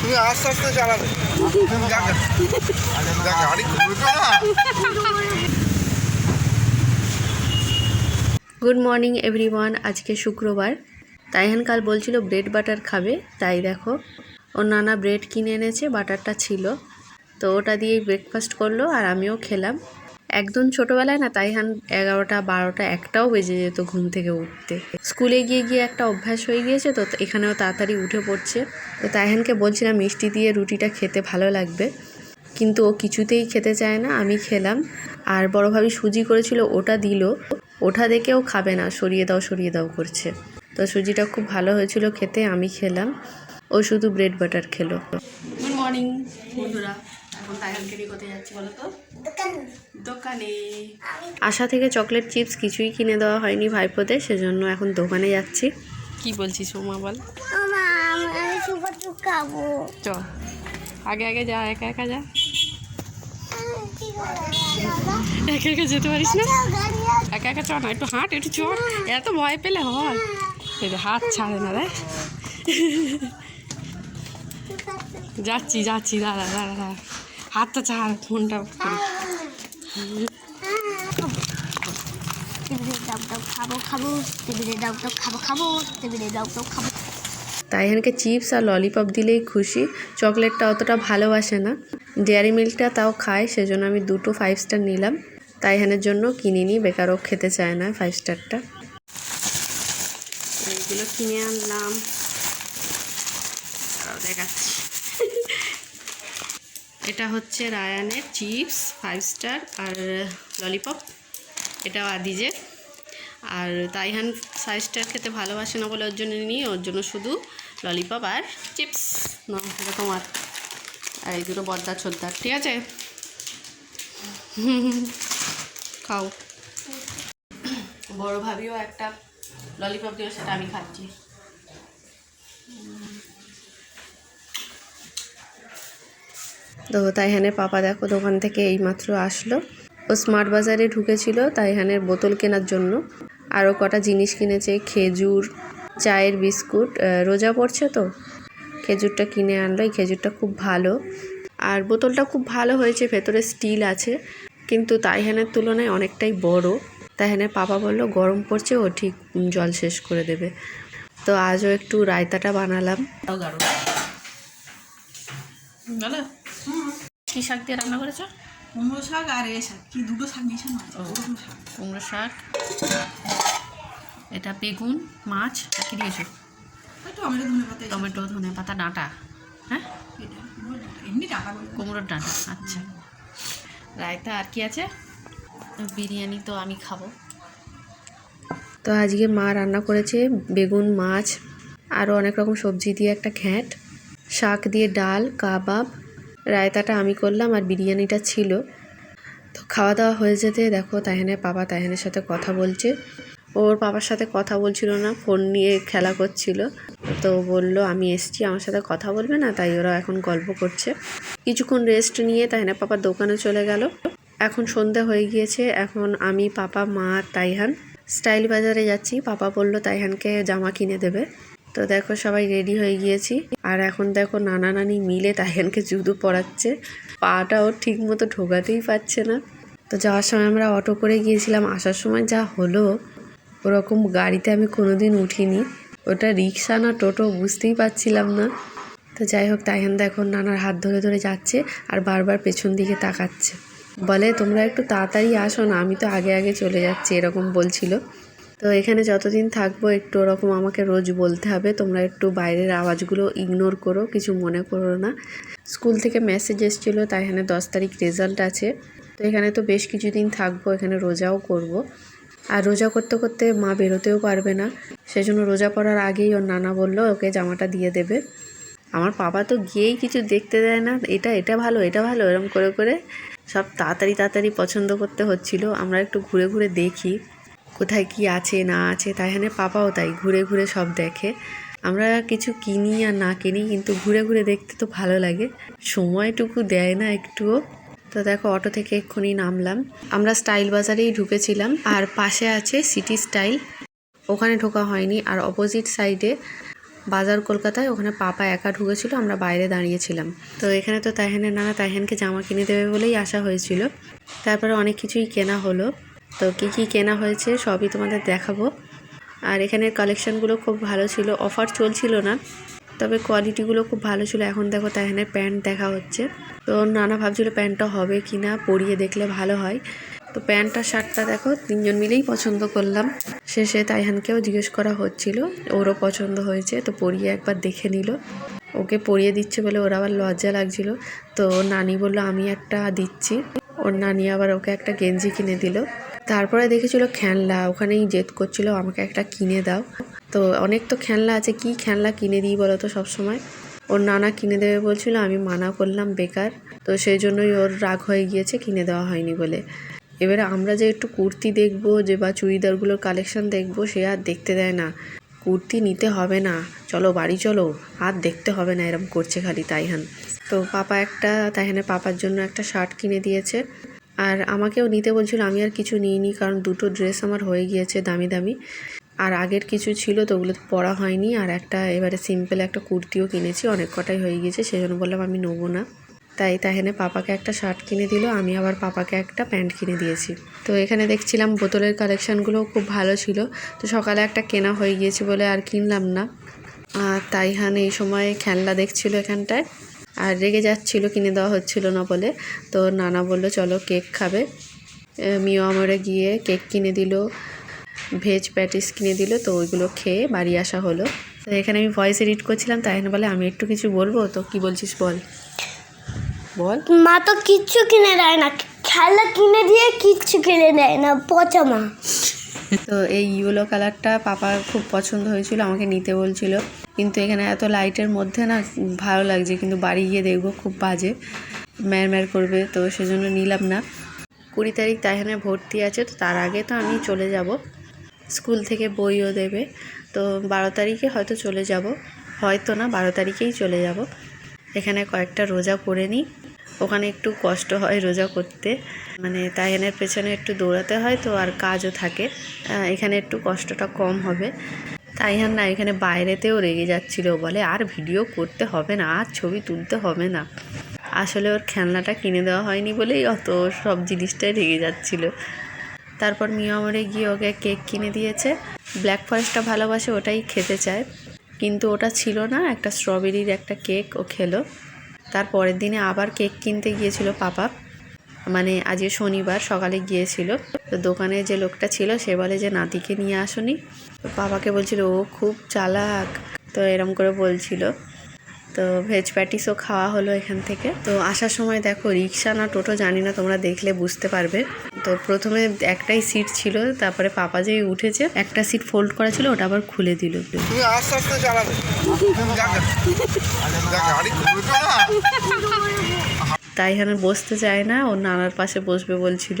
তুমি আস্তে আস্তে চালাবে। গাড়ি গুড মর্নিং এভরিওয়ান আজকে শুক্রবার। তাইহান কাল বলছিল ব্রেড বাটার খাবে। তাই দেখো ওর নানা ব্রেড কিনে এনেছে বাটারটা ছিল। তো ওটা দিয়েই ব্রেকফাস্ট করল আর আমিও খেলাম। একদম ছোটোবেলায় না তাইহান এগারোটা, বারোটা, একটাও বেজে যেত ঘুম থেকে উঠতে। স্কুলে গিয়ে গিয়ে একটা অভ্যাস হয়ে গিয়েছে, তো এখানেও তাড়াতাড়ি উঠে পড়ছে। তো তাইহানকে বলছিলাম, মিষ্টি দিয়ে রুটিটা খেতে ভালো লাগবে। কিন্তু ও কিছুতেই খেতে চায় না, আমি খেলাম। আর বড় ভাবি সুজি করেছিল, ওটা দিল। ওটা দেখেও খাবে না, সরিয়ে দাও সরিয়ে দাও করছে। তো সুজিটা খুব ভালো হয়েছিল খেতে, আমি খেলাম। ও শুধু ব্রেড বাটার খেলো। গুড মর্নিং বন্ধুরা। এখন তাইহানকে নিয়ে কোথায় যাচ্ছি বলো তো? দোকানে। আশা থেকে চকলেট চিপস কিছুই কিনে দেওয়া হয়নি ভাইপোতে সেজন্য এখন দোকানে যাচ্ছি। কি বলছিস সোমা বল? খাব চ আগে আগে যা একা একা যা। একা একা যেতে পারিস না? একা একা চ না একটু হাঁট একটু চ। এত ভয় পেলে হয়। এই হাত ছাড়ে না রে। যাচ্ছি যাচ্ছি দাঁড়া দাঁড়া দাঁড়া। হাতটা ছাড়, ফোনটা খাব খাব খাব খাব ডাব খাব তাইহানকে চিপস আর ললিপপ দিলেই খুশি। চকলেটটা অতটা ভালোবাসে না। ডেয়ারি মিল্কটা তাও খায়, সেজন্য আমি দুটো ফাইভ স্টার নিলাম। তাইহানের জন্য কিনিনি বেকারও খেতে চায় না ফাইভ স্টারটা এইগুলো কিনে আনলাম। দেখাচ্ছি। এটা হচ্ছে রায়ানের চিপস ফাইভ স্টার আর ললিপপ এটাও আদিজের। আর তাইহান ফাইভ স্টার খেতে ভালোবাসে না বলে ওর জন্য নিই, ওর জন্য শুধু ললিপপ আর চিপস এটা তোমার আর এই দুটো বদ্দার ছোদ্দার ঠিক আছে? খাও। বড় ভাবিও একটা ললিপপ দিও সেটা আমি খাচ্ছি। তো তাইহানের পাপা দেখো দোকান থেকে এইমাত্র আসলো। ও স্মার্ট বাজারে ঢুকেছিল তাইহানের বোতল কেনার জন্য। আরও কটা জিনিস কিনেছে, খেজুর, চায়ের বিস্কুট রোজা পড়ছে তো? খেজুরটা কিনে আনলো, এই খেজুরটা খুব ভালো। আর বোতলটা খুব ভালো হয়েছে, ভেতরে স্টিল আছে, কিন্তু তাইহানের তুলনায় অনেকটাই বড়। তাইহানের পাপা বলল, গরম পড়ছে, ও ঠিক জল শেষ করে দেবে। তো আজও একটু রায়তাটা বানালাম। বলো। কী শাক দিয়ে রান্না করেছ? কুমড়ো শাক আর এ শাক। কি দুটো শাক মিশানো আছে? কুমড়ো শাক। এটা বেগুন মাছ আর কি দিয়েছ? টমেটো ধনে পাতা টমেটো ধনে পাতা ডাঁটা। হ্যাঁ। এমনি ডাঁটা কুমড়োর ডাঁটা আচ্ছা। রায়তা আর কি আছে? বিরিয়ানি তো আমি খাব। তো আজকে মা রান্না করেছে বেগুন মাছ আরও অনেক রকম সবজি দিয়ে একটা ঘ্যাঁট। শাক দিয়ে ডাল, কাবাব, রায়তাটা আমি করলাম আর বিরিয়ানিটা ছিল। তো খাওয়া দাওয়া হয়ে যেতে দেখো তাহেনের বাবা তাহেনের সাথে কথা বলছে। ওর বাবার সাথে কথা বলছিল না, ফোন নিয়ে খেলা করছিল। তো বলল, আমি এসছি, আমার সাথে কথা বলবে না? তাই ওরা এখন গল্প করছে। কিছুক্ষণ রেস্ট নিয়ে তাহেনের পাপার দোকানে চলে গেল। এখন সন্ধে হয়ে গিয়েছে, এখন আমি, পাপা, মা তাইহান স্টাইল বাজারে যাচ্ছি। পাপা বলল, তাইহানকে জামা কিনে দেবে। তো দেখো সবাই রেডি হয়ে গিয়েছি। আর এখন দেখো নানা নানি মিলে তাইহানকে জুদু পরাচ্ছে। পাটাও ঠিক মতো ঢোকাতেই পারছে না। তো যাওয়ার সময় আমরা অটো করে গিয়েছিলাম। আসার সময় যা হলো, ওরকম গাড়িতে আমি কোনোদিন উঠিনি। ওটা রিক্সা না টোটো বুঝতেই পারছিলাম না। তো যাই হোক তাইহান দেখো নানার হাত ধরে ধরে যাচ্ছে আর বারবার পেছন দিকে তাকাচ্ছে। বলে, তোমরা একটু তাড়াতাড়ি আসো না, আমি তো আগে আগে চলে যাচ্ছি, এরকম বলছিল। তো এখানে যতদিন থাকব একটু ওরকম আমাকে রোজ বলতে হবে। তোমরা একটু বাইরের আওয়াজগুলো ইগনোর করো, কিছু মনে করো না। স্কুল থেকে মেসেজ এসেছিল, তাই এখানে দশ তারিখ রেজাল্ট আছে। তো এখানে তো বেশ কিছুদিন থাকব, এখানে রোজাও করব। আর রোজা করতে করতে মা বেরোতেও পারবে না। সেজন্য রোজা পড়ার আগেই ওর নানা বলল, ওকে জামাটা দিয়ে দেবে। আমার বাবা তো গিয়েই কিছু দেখতে দেয় না, এটা এটা ভালো এটা ভালো এরকম করে করে সব তাড়াতাড়ি তাড়াতাড়ি পছন্দ করতে হচ্ছিল। আমরা একটু ঘুরে ঘুরে দেখি। কোথায় কি আছে, না আছে, তাই এখানে পাপাও তাই, ঘুরে ঘুরে সব দেখে। আমরা কিছু কিনি আর না কিনি, কিন্তু ঘুরে ঘুরে দেখতে তো ভালো লাগে। সময়টুকু দেয় না একটুও। তো দেখো, অটো থেকে এক্ষুনি নামলাম। আমরা স্টাইল বাজারেই ঢুকেছিলাম, আর পাশে আছে সিটি স্টাইল। ওখানে ঢোকা হয়নি, আর অপোজিট সাইডে বাজার কলকাতায় ওখানে পাপা একা ঢুকেছিল, আমরা বাইরে দাঁড়িয়েছিলাম। তো এখানে তো তাইহানের নানা তাইহানকে জামা কিনে দেবে বলেই আসা হয়েছিল। তারপরে অনেক কিছুই কেনা হলো। তো কী কী কেনা হয়েছে সবই তোমাদের দেখাবো। আর এখানের কালেকশানগুলো খুব ভালো ছিল অফার চলছিল না, তবে কোয়ালিটিগুলো খুব ভালো ছিল। এখন দেখো তাইহানের প্যান্ট দেখা হচ্ছে। তো নানা ভাবছিল প্যান্টটা হবে কি না, পরিয়ে দেখলে ভালো হয়। তো প্যান্টটা শার্টটা দেখো, তিনজন মিলেই পছন্দ করলাম। শেষে তাইহানকেও জিজ্ঞেস করা হচ্ছিল, ওরও পছন্দ হয়েছে, তো পরিয়ে একবার দেখে নিল। ওকে পরিয়ে দিচ্ছে বলে ওর আবার লজ্জা লাগছিল। তো নানি বলল, আমি একটা দিচ্ছি। ওর নানি আবার ওকে একটা গেঞ্জি কিনে দিল। তারপরে দেখেছিল খেলনা, ওখানেই জেদ করছিল, আমাকে একটা কিনে দাও। তো অনেক তো খেলনা আছে, কি খেলনা কিনে দিই বলো তো সবসময়? ওর নানা কিনে দেবে বলছিল, আমি মানা করলাম, বেকার। তো সেই জন্যই ওর রাগ হয়ে গিয়েছে, কিনে দেওয়া হয়নি বলে। এবারে আমরা যে একটু কুর্তি দেখব, যে বা চুড়িদারগুলোর কালেকশন দেখব, সে আর দেখতে দেয় না। কুর্তি নিতে হবে না। চলো, বাড়ি চলো। আর দেখতে হবে না এরম করছে খালি তাইহান। তো পাপা একটা, তাইহানের পাপার জন্য একটা শার্ট কিনে দিয়েছে। আর আমাকেও নিতে বলছিল, আমি আর কিছু নিইনি কারণ দুটো ড্রেস আমার হয়ে গিয়েছে দামি দামি। আর আগের কিছু ছিল তো ওগুলো পরা হয়নি। আর একটা এবারে সিম্পল একটা কুর্তিও কিনেছি, অনেক কটাই হয়ে গিয়েছে সেই জন্য বললাম আমি নেব না। তাই তাহেনে পাপাকে একটা শার্ট কিনে দিল, আমি আবার পাপাকে একটা প্যান্ট কিনে দিয়েছি। তো এখানে দেখছিলাম বোতলের কালেকশানগুলো খুব ভালো ছিল। তো সকালে একটা কেনা হয়ে গিয়েছে বলে আর কিনলাম না। আর তাইহান এই সময় খেলনা দেখছিল এখানটায় আর রেগে যাচ্ছিল, কিনে দেওয়া হচ্ছিল না বলে। তো নানা বলল, চলো কেক খাবে। মিও আমরে গিয়ে কেক কিনে দিল, ভেজ প্যাটিস কিনে দিল, তো ওইগুলো খেয়ে বাড়ি আসা হলো। তো এখানে আমি ভয়েস এডিট করছিলাম তাই বলে, আমি একটু কিছু বলব, তো কি বলছিস বল? বল। মা তো কিচ্ছু কিনে দেয় না। খেলা কিনে দিয়ে কিচ্ছু কিনে দেয় না পচা মা। তো এই ইয়েলো কালারটা পাপার খুব পছন্দ হয়েছিল আমাকে নিতে বলছিল। কিন্তু এখানে এত লাইটের মধ্যে না ভালো লাগছে কিন্তু বাড়ি গিয়ে দেখব খুব বাজে। ম্যার ম্যার করবে তো সেজন্য নিলাম না। কুড়ি তারিখ তাইখানে ভর্তি আছে তো তার আগে তো আমি চলে যাব। স্কুল থেকে বইও দেবে তো বারো তারিখে হয়তো চলে যাব। হয়তো না বারো তারিখেই চলে যাব। এখানে কয়েকটা রোজা করে নিই। ওখানে একটু কষ্ট হয় রোজা করতে। মানে তাইহানের পেছনে একটু দৌড়াতে হয় তো আর কাজও থাকে। এখানে একটু কষ্টটা কম হবে। তাইহান না, এখানে বাইরেতেও রেগে যাচ্ছিল বলে, আর ভিডিও করতে হবে না, আর ছবি তুলতে হবে না। আসলে ওর খেলনাটা কিনে দেওয়া হয়নি বলেই অত সব জিনিসটাই রেগে যাচ্ছিল। তারপর মিয়ামরে গিয়ে ওকে কেক কিনে দিয়েছে। ব্ল্যাক ফরেস্টটা ভালোবাসে, ওটাই খেতে চায়। কিন্তু ওটা ছিল না, একটা স্ট্রবেরির একটা কেক ও খেলো। তার পরের দিনে আবার কেক কিনতে গিয়েছিল পাপা। মানে আজকে শনিবার সকালে গিয়েছিল। তো দোকানে যে লোকটা ছিল, সে বলে যে, নাতিকে নিয়ে আসুনি। তো পাপাকে বলছিল, ও খুব চালাক। তো এরম করে বলছিল। তো ভেজ প্যাটিসও খাওয়া হলো এখান থেকে। তো আসার সময় দেখো রিক্সা না টোটো জানি না তোমরা দেখলে বুঝতে পারবে। তো প্রথমে একটাই সিট ছিল তারপরে পাপা যেই উঠেছে একটা সিট ফোল্ড করা ছিল ওটা আবার খুলে দিল। তুমি আস্তে আস্তে চালাবে। তাই এখানে বসতে চায় না ও নানার পাশে বসবে বলছিল।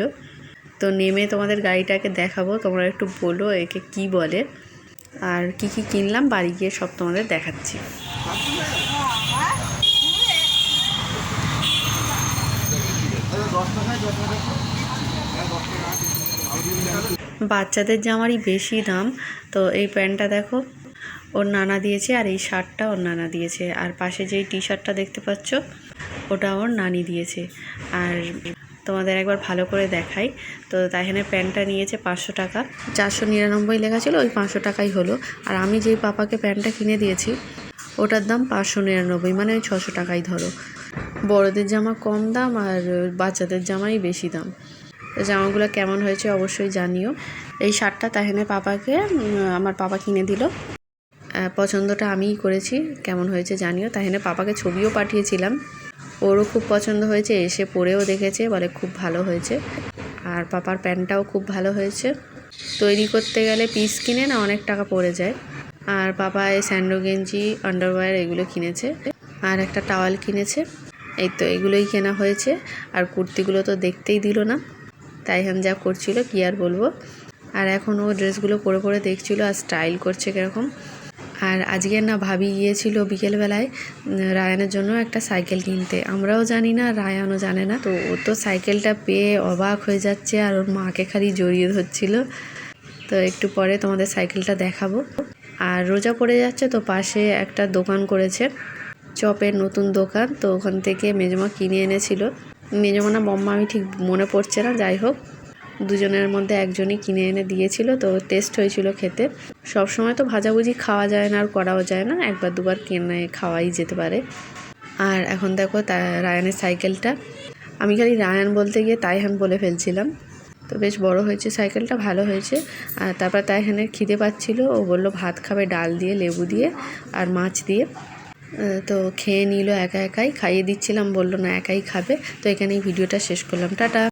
তো নেমে তোমাদের গাড়িটাকে দেখাবো তোমরা একটু বলো একে কি বলে। আর কি কি কিনলাম বাড়ি গিয়ে সব তোমাদের দেখাচ্ছি। বাচ্চাদের জামারই বেশি দাম। তো এই প্যান্টটা দেখো, ওর নানা দিয়েছে আর এই শার্টটা ওর নানা দিয়েছে। আর পাশে যেই টি শার্টটা দেখতে পাচ্ছ, ওটা ওর নানি দিয়েছে। আর তোমাদের একবার ভালো করে দেখাই। তো তাইখানে প্যান্টটা নিয়েছে পাঁচশো টাকা। চারশো নিরানব্বই লেখা ছিল, ওই পাঁচশো টাকাই হলো। আর আমি যেই পাপাকে প্যান্টটা কিনে দিয়েছি, ওটার দাম পাঁচশো নিরানব্বই মানে ওই ছশো টাকাই ধরো। বড়দের জামা কম দাম আর বাচ্চাদের জামাই বেশি দাম। জামাগুলো কেমন হয়েছে অবশ্যই জানিও। এই শার্টটা তাহেনে পাপাকে আমার পাপা কিনে দিল। পছন্দটা আমিই করেছি, কেমন হয়েছে জানিও। তাহেনে পাপাকে ছবিও পাঠিয়েছিলাম। ওরও খুব পছন্দ হয়েছে, এসে পরেও দেখেছে, বলে খুব ভালো হয়েছে। আর পাপার প্যান্টটাও খুব ভালো হয়েছে। তৈরি করতে গেলে পিস কিনে না অনেক টাকা পড়ে যায়। আর পাপা এই স্যান্ডো গেঞ্জি, আন্ডারওয়্যার এগুলো কিনেছে। আর একটা টাওয়াল কিনেছে। এই তো এগুলোই কেনা হয়েছে। আর কুর্তিগুলো তো দেখতেই দিল না। তাই আমি যা করছিল, কি আর বলব? আর এখন ও ড্রেসগুলো পরে পরে দেখছিল আর স্টাইল করছে কীরকম। আর আজকে না ভাবি গিয়েছিল বিকেলবেলায় রায়ানের জন্য একটা সাইকেল কিনতে। আমরাও জানি না, রায়ানও জানে না। তো ও তো সাইকেলটা পেয়ে অবাক হয়ে যাচ্ছে আর ওর মাকে খালি জড়িয়ে ধরছিল। তো একটু পরে তোমাদের সাইকেলটা দেখাবো। আর রোজা পড়ে যাচ্ছে তো পাশে একটা দোকান করেছে। চপের নতুন দোকান, তো ওখান থেকে মেজমা কিনে এনেছিল। মেজমা না বম্মা, আমি ঠিক মনে পড়ছে না, যাই হোক। দুজনের মধ্যে একজনই কিনে এনে দিয়েছিল, তো টেস্ট হয়েছিল খেতে। সব সময় তো ভাজাভুজি খাওয়া যায় না, আর করাও যায় না, একবার দুবার কিনে খাওয়াই যেতে পারে। আর এখন দেখো রায়ানের সাইকেলটা। আমি খালি রায়ান বলতে গিয়ে তাইহান বলে ফেলছিলাম। তো বেশ বড় হয়েছে সাইকেলটা, ভালো হয়েছে। আর তারপর তাইহানের খিদে পাচ্ছিল, ও বলল, ভাত খাবে ডাল দিয়ে, লেবু দিয়ে আর মাছ দিয়ে। তো খেয়ে নিল একা একাই, খাইয়ে দিচ্ছিলাম, বলল না একাই খাবে। তো এখানেই ভিডিওটা শেষ করলাম। টাটা।